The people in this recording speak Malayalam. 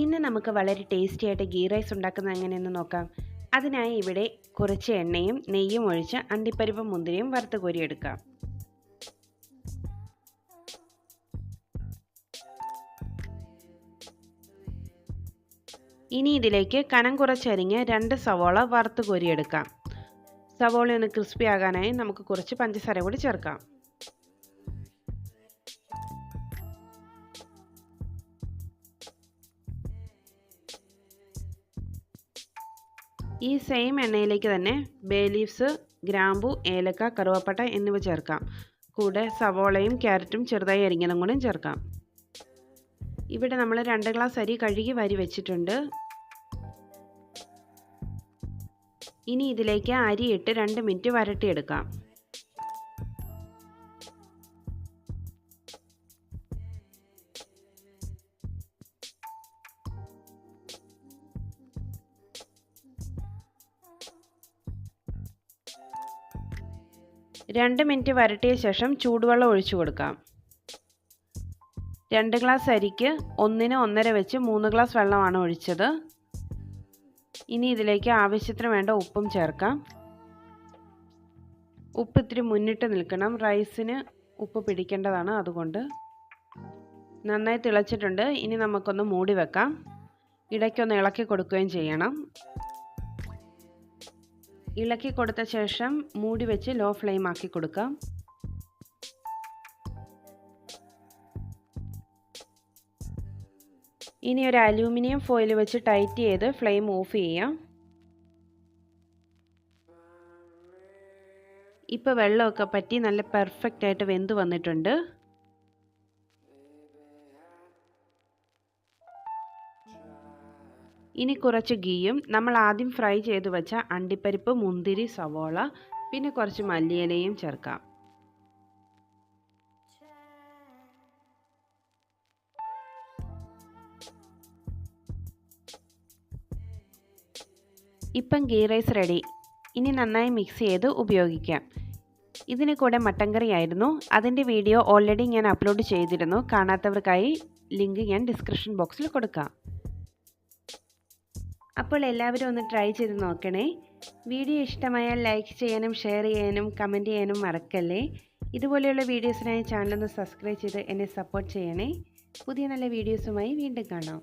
ഇന്ന് നമുക്ക് വളരെ ടേസ്റ്റി ആയിട്ട് ഗീ റൈസ് ഉണ്ടാക്കുന്നത് എങ്ങനെയെന്ന് നോക്കാം. അതിനായി ഇവിടെ കുറച്ച് എണ്ണയും നെയ്യും ഒഴിച്ച് അണ്ടിപ്പരിപ്പും മുന്തിരിയും വറുത്ത് കോരിയെടുക്കാം ഇനി ഇതിലേക്ക് കനം കുറച്ചരിഞ്ഞ് രണ്ട് സവോള വറുത്ത് കോരിയെടുക്കാം സവോള ഒന്ന് ക്രിസ്പി ആകാനായി നമുക്ക് കുറച്ച് പഞ്ചസാര കൂടി ചേർക്കാം. ഈ സെയിം എണ്ണയിലേക്ക് തന്നെ ബേ ലീവ്സ് ഗ്രാമ്പു ഏലക്ക കറുവപ്പട്ട എന്നിവ ചേർക്കാം. കൂടെ സവോളയും ക്യാരറ്റും ചെറുതായി അരിഞ്ഞതും കൂടെയും ചേർക്കാം. ഇവിടെ നമ്മൾ രണ്ട് ഗ്ലാസ് അരി കഴുകി വരി വെച്ചിട്ടുണ്ട്. ഇനി ഇതിലേക്ക് അരിയിട്ട് രണ്ട് മിനിറ്റ് വരട്ടിയെടുക്കാം. രണ്ട് മിനിറ്റ് വരട്ടിയ ശേഷം ചൂടുവെള്ളം ഒഴിച്ചു കൊടുക്കാം. രണ്ട് ഗ്ലാസ് അരിക്ക് ഒന്നിന് ഒന്നര വെച്ച് മൂന്ന് ഗ്ലാസ് വെള്ളമാണ് ഒഴിച്ചത്. ഇനി ഇതിലേക്ക് ആവശ്യത്തിന് വേണ്ട ഉപ്പും ചേർക്കാം. ഉപ്പ് ഇത്തിരി മുന്നിട്ട് നിൽക്കണം. റൈസിന് ഉപ്പ് പിടിക്കേണ്ടതാണ് അതുകൊണ്ട്. നന്നായി തിളച്ചിട്ടുണ്ട്. ഇനി നമുക്കൊന്ന് മൂടി വെക്കാം. ഇടയ്ക്കൊന്ന് ഇളക്കി കൊടുക്കുകയും ചെയ്യണം. ഇളക്കി കൊടുത്ത ശേഷം മൂടി വെച്ച് ലോ ഫ്ലെയിം ആക്കി കൊടുക്കാം ഇനി ഒരു അലൂമിനിയം ഫോയിൽ വെച്ച് ടൈറ്റ് ചെയ്ത് ഫ്ലെയിം ഓഫ് ചെയ്യാം ഇപ്പോൾ വെള്ളമൊക്കെ പറ്റി നല്ല പെർഫെക്റ്റ് ആയിട്ട് വെന്ത് വന്നിട്ടുണ്ട്. ഇനി കുറച്ച് ഗീയും. നമ്മൾ ആദ്യം ഫ്രൈ ചെയ്ത് വെച്ച അണ്ടിപ്പരിപ്പ് മുന്തിരി സവോള പിന്നെ കുറച്ച് മല്ലിയിലയും ചേർക്കാം. ഇപ്പം ഗീ റൈസ് റെഡി. ഇനി നന്നായി മിക്സ് ചെയ്ത് ഉപയോഗിക്കാം. ഇതിന് കൂടെ മട്ടൻ കറി ആയിരുന്നു. അതിന്റെ വീഡിയോ ഓൾറെഡി ഞാൻ അപ്ലോഡ് ചെയ്തിരുന്നു. കാണാത്തവർക്കായി ലിങ്ക് ഞാൻ ഡിസ്ക്രിപ്ഷൻ ബോക്സിൽ കൊടുക്കാം. അപ്പോൾ എല്ലാവരും ഒന്ന് ട്രൈ ചെയ്ത് നോക്കണേ. വീഡിയോ ഇഷ്ടമായാൽ ലൈക്ക് ചെയ്യാനും ഷെയർ ചെയ്യാനും കമന്റ് ചെയ്യാനും മറക്കല്ലേ. ഇതുപോലെയുള്ള വീഡിയോസിനായി ചാനലൊന്ന് സബ്സ്ക്രൈബ് ചെയ്ത് എന്നെ സപ്പോർട്ട് ചെയ്യണേ. പുതിയ നല്ല വീഡിയോസുമായി വീണ്ടും കാണാം.